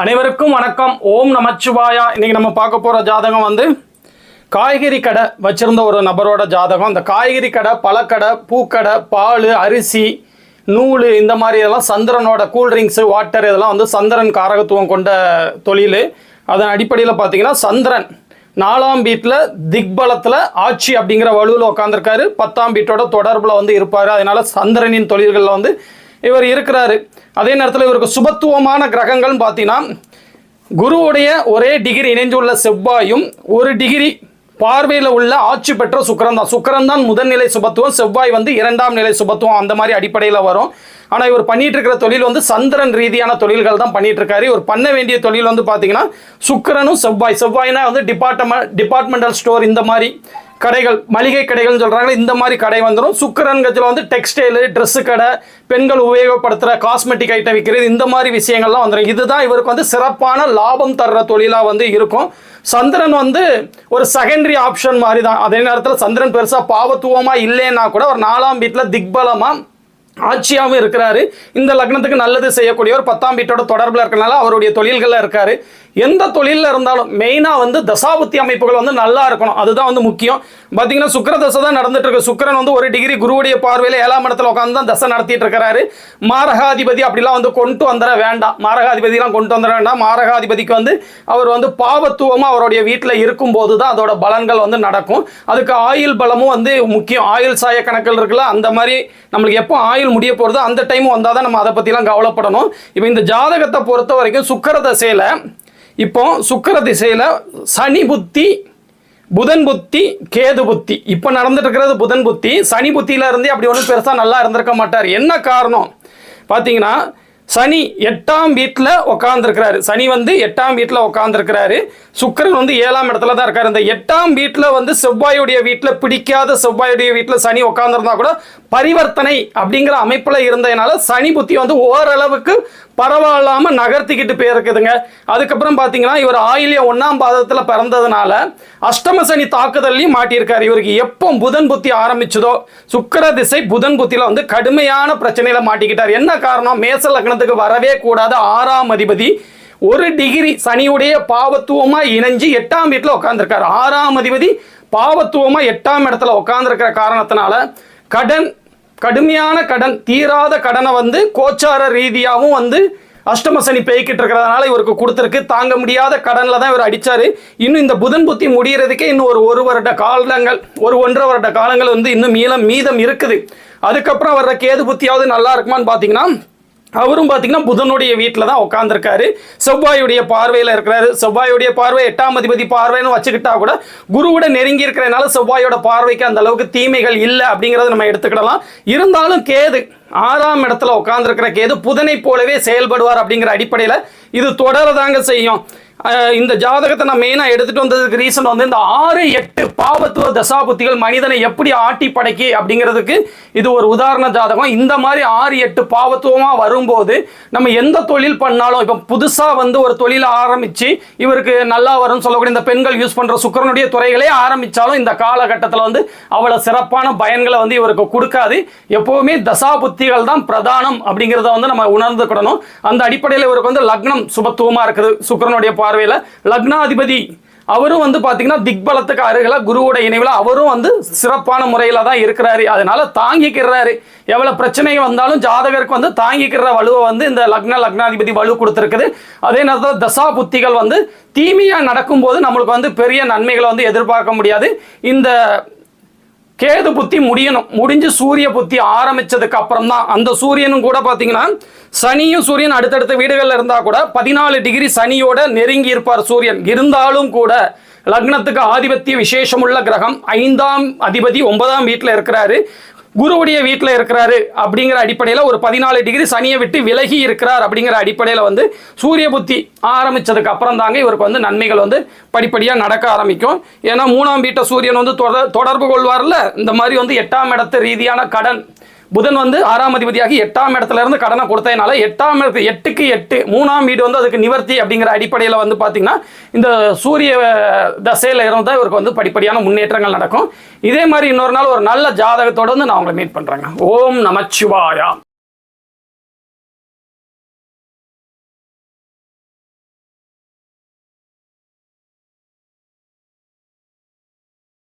அனைவருக்கும் வணக்கம். ஓம் நமச்சிவாயா. இன்றைக்கி நம்ம பார்க்க போகிற ஜாதகம் வந்து காய்கறி கடை வச்சிருந்த ஒரு நபரோட ஜாதகம். அந்த காய்கறி கடை பழக்கடை பூக்கடை பால் அரிசி நூல் இந்த மாதிரி இதெல்லாம் சந்திரனோட கூல்ட்ரிங்க்ஸு வாட்டர் இதெல்லாம் வந்து சந்திரன் காரகத்துவம் கொண்ட தொழில். அதன் அடிப்படையில் பார்த்தீங்கன்னா சந்திரன் நாலாம் வீட்டில் திக்பலத்தில் ஆட்சி அப்படிங்கிற வலுவில் உட்காந்துருக்காரு பத்தாம் வீட்டோட தொடர்பில் வந்து இருப்பார். அதனால் சந்திரனின் தொழில்களில் வந்து இவர் இருக்கிறாரு. அதே நேரத்தில் இவருக்கு சுபத்துவமான கிரகங்கள்னு பார்த்தீங்கன்னா குருவுடைய ஒரே டிகிரி இணைந்துள்ள செவ்வாயும் ஒரு டிகிரி பார்வையில் உள்ள ஆட்சி பெற்ற சுக்கிரன் தான். சுக்கிரன் தான் முதல்நிலை சுபத்துவம் செவ்வாய் வந்து இரண்டாம் நிலை சுபத்துவம் அந்த மாதிரி அடிப்படையில் வரும். ஆனால் இவர் பண்ணிட்டு இருக்கிற தொழில் வந்து சந்திரன் ரீதியான தொழில்கள் தான் பண்ணிட்டு இருக்காரு. இவர் பண்ண வேண்டிய தொழில் வந்து பார்த்தீங்கன்னா சுக்கிரனும் செவ்வாய். செவ்வாய்னா வந்து டிபார்ட்மெண்ட் டிபார்ட்மெண்டல் ஸ்டோர் இந்த மாதிரி கடைகள் மளிகை கடைகள்னு சொல்கிறாங்க இந்த மாதிரி கடை வந்துடும் சுக்கரன்கத்தில் வந்து டெக்ஸ்டைலு ட்ரெஸ்ஸு கடை பெண்கள் உபயோகப்படுத்துகிற காஸ்மெட்டிக் ஐட்டம் விற்கிறது இந்த மாதிரி விஷயங்கள்லாம் வந்துடும் இதுதான் இவருக்கு வந்து சிறப்பான லாபம் தர்ற தொழிலாக வந்து இருக்கும். சந்திரன் வந்து ஒரு செகண்டரி ஆப்ஷன் மாதிரி தான் அதே நேரத்தில் சந்திரன் பெருசாக பாவத்துவமாக இல்லைன்னா கூட ஒரு நாலாம் வீட்டில் திக்பலமாக ஆட்சியாகவும் இருக்கிறாரு. இந்த லக்னத்துக்கு நல்லது செய்யக்கூடியவர் பத்தாம் வீட்டோட தொடர்பில் இருக்கிறனால அவருடைய தொழில்களில் இருக்காரு. எந்த தொழிலில் இருந்தாலும் மெயினாக வந்து தசாபுத்தி அமைப்புகள் வந்து நல்லா இருக்கணும். அதுதான் வந்து முக்கியம். பார்த்தீங்கன்னா சுக்கர தசை தான் நடந்துட்டு இருக்கு. சுக்கரன் வந்து ஒரு டிகிரி குருவுடைய பார்வையில் ஏழாம் இடத்துல உட்காந்து தான் தசை நடத்திட்டு இருக்கிறாரு மாரகாதிபதி அப்படிலாம் வந்து கொண்டு வந்துட வேண்டாம். மாரகாதிபதிலாம் கொண்டு வந்துட வேண்டாம். மாரகாதிபதிக்கு வந்து அவர் வந்து பாவத்துவமாக அவருடைய வீட்டில் இருக்கும்போது தான் அதோட பலன்கள் வந்து நடக்கும். அதுக்கு ஆயுள் பலமும் வந்து முக்கியம். ஆயுள் சாய கணக்கில் இருக்குல்ல அந்த மாதிரி நம்மளுக்கு எப்போ ஆயுள் முடிய போகிறதோ அந்த டைம் வந்தால் தான் நம்ம அதை பற்றிலாம் கவலைப்படணும். இப்போ இந்த ஜாதகத்தை பொறுத்த வரைக்கும் சுக்கர திசையில் இப்போ சுக்கர திசையில் சனி புத்தி புதன் புத்தி கேது புத்தி. இப்போ நடந்துட்டு இருக்கிறது புதன் புத்தி. சனி புத்தியில இருந்தே அப்படி ஒன்றும் பெருசாக நல்லா இருந்திருக்க மாட்டார். என்ன காரணம்? பார்த்தீங்கன்னா சனி எட்டாம் வீட்டில் உக்காந்துருக்கிறாரு. சனி வந்து எட்டாம் வீட்டில் உக்காந்துருக்கிறாரு. சுக்கிரன் வந்து ஏழாம் இடத்துல தான் இருக்காரு. இந்த எட்டாம் வீட்டில் வந்து செவ்வாயுடைய வீட்டில் பிடிக்காத செவ்வாயுடைய வீட்டில் சனி உட்காந்துருந்தா கூட பரிவர்த்தனை அப்படிங்கிற அமைப்பில் இருந்ததுனால சனி புத்தி வந்து ஓரளவுக்கு பரவாயில்லாமல் நகர்த்திக்கிட்டு போயிருக்குதுங்க. அதுக்கப்புறம் பார்த்தீங்கன்னா இவர் ஆயிலிய ஒன்றாம் பாதத்தில் பிறந்ததுனால அஷ்டம சனி தாக்குதல்லையும் மாட்டியிருக்காரு. இவருக்கு எப்போ புதன் புத்தி ஆரம்பிச்சதோ சுக்கிர திசை புதன் புத்தியில் வந்து கடுமையான பிரச்சனையில் மாட்டிக்கிட்டார். என்ன காரணம்? மேச லக்னத்துக்கு வரவே கூடாத ஆறாம் அதிபதி ஒரு டிகிரி சனியுடைய பாவத்துவமாக இணைஞ்சு எட்டாம் வீட்டில் உட்காந்துருக்காரு ஆறாம் அதிபதி பாவத்துவமாக எட்டாம் இடத்துல உட்காந்துருக்கிற காரணத்தினால கடன் கடுமையான கடன் தீராத கடனை வந்து கோச்சார ரீதியாகவும் வந்து அஷ்டமசனி பேய்கிட்டு இருக்கிறதுனால இவருக்கு கொடுத்துருக்கு. தாங்க முடியாத கடனில் தான் இவர் அடித்தார் இன்னும் இந்த புதன் புத்தி முடியறதுக்கே இன்னும் ஒரு ஒரு வருட காலங்கள் ஒரு ஒன்றரை வருட காலங்கள் வந்து இன்னும் மீளம் மீதம் இருக்குது. அதுக்கப்புறம் வர்ற கேது புத்தியாவது நல்லா இருக்குமான்னு பார்த்தீங்கன்னா அவரும் பார்த்தீங்கன்னா புதனுடைய வீட்டில் தான் உட்காந்துருக்காரு செவ்வாயுடைய பார்வையில் இருக்கிறாரு. செவ்வாயுடைய பார்வை எட்டாம் அதிபதி பார்வைன்னு வச்சுக்கிட்டா கூட குருவோட நெருங்கி இருக்கிறதுனால செவ்வாயோட பார்வைக்கு அந்த அளவுக்கு தீமைகள் இல்லை அப்படிங்கிறத நம்ம எடுத்துக்கிடலாம். இருந்தாலும் கேது ஆறாம் இடத்துல உட்காந்துருக்கிற கேது புதனை போலவே செயல்படுவார் அப்படிங்கிற அடிப்படையில் இது தொடரதாங்க செய்யும். இந்த ஜாதகத்தை நான் மெயினாக எடுத்துகிட்டு வந்ததுக்கு ரீசன் வந்து இந்த ஆறு எட்டு பாவத்துவ தசாபுத்திகள் மனிதனை எப்படி ஆட்டி படைக்கி அப்படிங்கிறதுக்கு இது ஒரு உதாரண ஜாதகம். இந்த மாதிரி ஆறு எட்டு பாவத்துவமாக வரும்போது நம்ம எந்த தொழில் பண்ணாலும் இப்போ புதுசாக வந்து ஒரு தொழிலை ஆரம்பித்து இவருக்கு நல்லா வரும்னு சொல்லக்கூடிய இந்த பெண்கள் யூஸ் பண்ணுற சுக்கரனுடைய துறைகளே ஆரம்பித்தாலும் இந்த காலகட்டத்தில் வந்து அவ்வளோ சிறப்பான பயன்களை வந்து இவருக்கு கொடுக்காது. எப்போவுமே தசாபுத்திகள் தான் பிரதானம் அப்படிங்கிறத வந்து நம்ம உணர்ந்துக்கிடணும். அந்த அடிப்படையில் இவருக்கு வந்து லக்னம் சுபத்துவமாக இருக்குது. சுக்கரனுடைய பார்வையில் லக்னாதிபதி. அவரும் வந்து பார்த்தீங்கன்னா திக்பலத்துக்கு அருகில் குருவோட இணைவில் அவரும் வந்து சிறப்பான முறையில் தான் இருக்கிறாரு. அதனால தாங்கிக்கிறாரு. எவ்வளோ பிரச்சனை வந்தாலும் ஜாதகருக்கு வந்து தாங்கிக்கிற வலுவை வந்து இந்த லக்ன லக்னாதிபதி வலு கொடுத்துருக்குது. அதே நேரத்தில் தசா புத்திகள் வந்து தீமையாக நடக்கும்போது நம்மளுக்கு வந்து பெரிய நன்மைகளை வந்து எதிர்பார்க்க முடியாது. இந்த கேது புத்தி முடியணும். முடிஞ்சு சூரிய புத்தி ஆரம்பிச்சதுக்கு அப்புறம் தான் அந்த சூரியனும் கூட பார்த்தீங்கன்னா சனியும் சூரியன் அடுத்தடுத்த வீடுகளில் இருந்தால் கூட பதினாலு டிகிரி சனியோட நெருங்கி இருப்பார் சூரியன். இருந்தாலும் கூட லக்னத்துக்கு ஆதிபத்திய விசேஷமுள்ள கிரகம் ஐந்தாம் அதிபதி ஒன்பதாம் வீட்டில் இருக்கிறாரு. குருவுடைய வீட்டில் இருக்கிறாரு அப்படிங்கிற அடிப்படையில் ஒரு பதினாலு டிகிரி சனியை விட்டு விலகி இருக்கிறார் அப்படிங்கிற அடிப்படையில் வந்து சூரிய புத்தி ஆரம்பித்ததுக்கு அப்புறம் தாங்க இவருக்கு வந்து நன்மைகள் வந்து படிப்படியாக நடக்க ஆரம்பிக்கும். ஏன்னா மூணாம் வீட்டை சூரியன் வந்து தொடர் தொடர்பு கொள்வார்ல. இந்த மாதிரி வந்து எட்டாம் இடத்து ரீதியான கடன் புதன் வந்து ஆறாம் அதிபதியாகி எட்டாம் இடத்துல இருந்து கடனை கொடுத்ததுனால எட்டாம் இடத்து எட்டுக்கு எட்டு மூணாம் வீடு வந்து அதுக்கு நிவர்த்தி அப்படிங்கிற அடிப்படையில் வந்து பார்த்தீங்கன்னா இந்த சூரிய தசையில் இருந்தால் இவருக்கு வந்து படிப்படியான முன்னேற்றங்கள் நடக்கும். இதே மாதிரி இன்னொரு நாள் ஒரு நல்ல ஜாதகத்தோட வந்து நான் உங்களை மீட் பண்ணுறேங்க ஓம் நமச்சிவாயா.